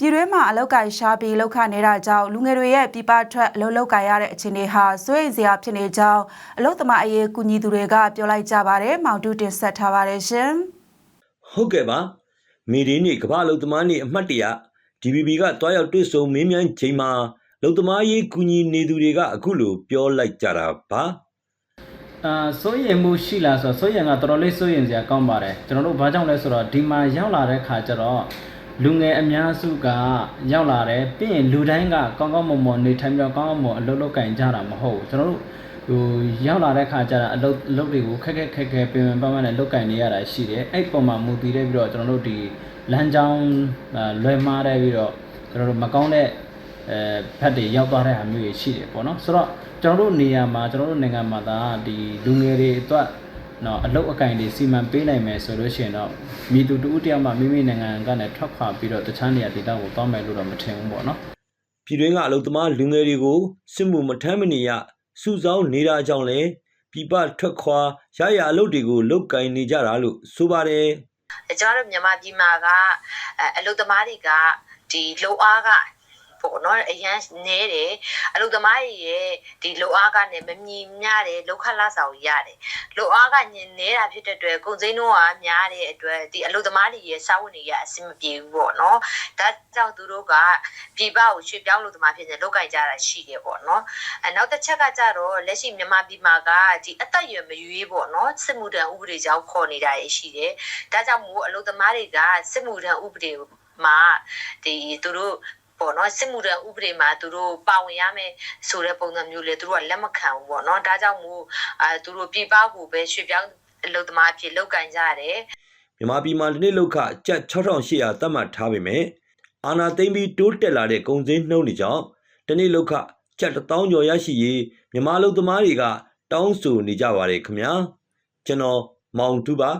ပြည်တွင်းမှာအလောက်ကိုင်ရှားပြီးလောက်ခနေတာကြောင့်လူငယ်တွေရဲ့ပြပထွက်အလုပ်လောက်ကိုင်ရတဲ့အခြေအနေဟာစိုးရိမ်စရာဖြစ်နေကြောင်းအလုသမားအရေးကူညီသူတွေကပြောလိုက်ကြပါတယ်မောင်တူတင်ဆက်ထားပါတယ်ရှင်ဟုတ်ကဲ့ပါမီဒီနေ့ကမ္ဘာလုံသမားနေ့အမှတ်တရ DBB ကတွားရောက်တွေ့ဆုံမင်းမြန်းချိန်မှာလုံသမားရေးကူညီနေသူတွေကအခုလိုပြောလိုက်ကြတာပါအာစိုးရင်မှုရှိလားဆိုတော့စိုးရင်ကတော်တော်လေးစိုးရင်စရာကောင်းပါတယ်ကျွန်တော်တို့ဘာကြောင့်လဲဆိုတော့ဒီမှာရောက်လာတဲ့ခါကျတော့ လူငယ်အများစုကရောက်လာတယ်ပြီးရင်လူတိုင်းကကောင်းကောင်းမွန်မွန်နေထိုင်ပြီးတော့ကောင်းကောင်းမွန်အလုပ်လုပ်ကင်ကြတာမဟုတ်ဘူးကျွန်တော်တို့ဟိုရောက်လာတဲ့ခါကျတော့အလုပ်အလုပ်တွေကိုခက်ခက်ခက်ခဲပင်ပင်ပန်းပန်းနဲ့လုပ်ကင်နေရတာရှိတယ်အဲ့ပုံမှာမူတည်တဲ့ပြီးတော့ကျွန်တော်တို့ဒီလမ်းကြောင်းအာလွယ်မှားတဲ့ပြီးတော့ကျွန်တော်တို့မကောင်းတဲ့အဲဘက်တွေရောက်သွားတဲ့ဟာမျိုးတွေရှိတယ်ပေါ့နော်ဆိုတော့ကျွန်တော်တို့နေရာမှာကျွန်တော်တို့နိုင်ငံမှာဒါဒီလူငယ်တွေအတွက် နော်အလုတ်အကင်တွေစီမံပေးနိုင်မယ်ဆိုလို့ရှိရင်တော့မိသူတူဦးတယောက်မှမိမိနိုင်ငံကနေထွက်ခွာပြီးတော့တခြားနေရာဒေသကိုတောင်းမယ်လို့တော့မထင်ဘူးပေါ့နော်ပြည်တွင်းကအလုံသမားလူငယ်တွေကိုစစ်မှုမထမ်းမနေရစုဆောင်းနေတာကြောင့်လဲပြပထွက်ခွာရရအလုပ်တွေကိုလုတ်ကင်နေကြတာလို့ဆိုပါတယ်ကျွန်တော်တို့မြန်မာပြည်မှာကအအလုသမားတွေကဒီလုံအားက ပေါ့နော်အရန်နဲတယ်အလုသမားတွေရဲ့ဒီလုံအားကနဲ့မမြင်မြတယ်လောက်ခလာဆောင်ရတယ်လုံအားကညင်နေတာဖြစ်တဲ့အတွက်ကုန်စိမ်းတို့ကများတဲ့အတွက်ဒီအလုသမားတွေရဲ့စာဝန်တွေကအဆင်မပြေဘူးပေါ့နော်ဒါကြောင့်သူတို့ကပြည်ပကိုရွှေ့ပြောင်းလို့သမားဖြစ်နေလောက်ကင်ကြတာရှိတယ်ပေါ့နော်အဲနောက်တစ်ချက်ကကြတော့လက်ရှိမြန်မာပြည်မှာကဒီအသက်အရွယ်မရွေးပေါ့နော်စစ်မှုထမ်းဥပဒေကြောင့်ခေါ်နေတာရရှိတယ်ဒါကြောင့်မို့အလုပ်သမားတွေကစစ်မှုထမ်းဥပဒေမှာဒီသူတို့ ပေါ့နော်စစ်မှုထမ်းဥပဒေမှာသူတို့ပါဝင်ရမယ်ဆိုတဲ့ပုံစံမျိုးလေသူတို့ကလက်မခံဘူးပေါ့နော်ဒါကြောင့်မို့အဲသူတို့ပြည်ပကိုပဲရွှေ့ပြောင်းအလုပ်သမားအဖြစ်လုပ်ကန်ကြရတယ်မြန်မာပြည်မှာဒီနေ့လောက်ခကျပ်6800သတ်မှတ်ထားပေမဲ့အာနာသိမ့်ပြီးတိုးတက်လာတဲ့ကုန်စည်နှုန်းတွေကြောင့်ဒီနေ့လောက်ခကျပ်1000ကျော်ရရှိရေးမြန်မာလူသမားတွေကတောင်းဆိုနေကြပါတယ်ခင်ဗျာကျွန်တော်မောင်တူပါ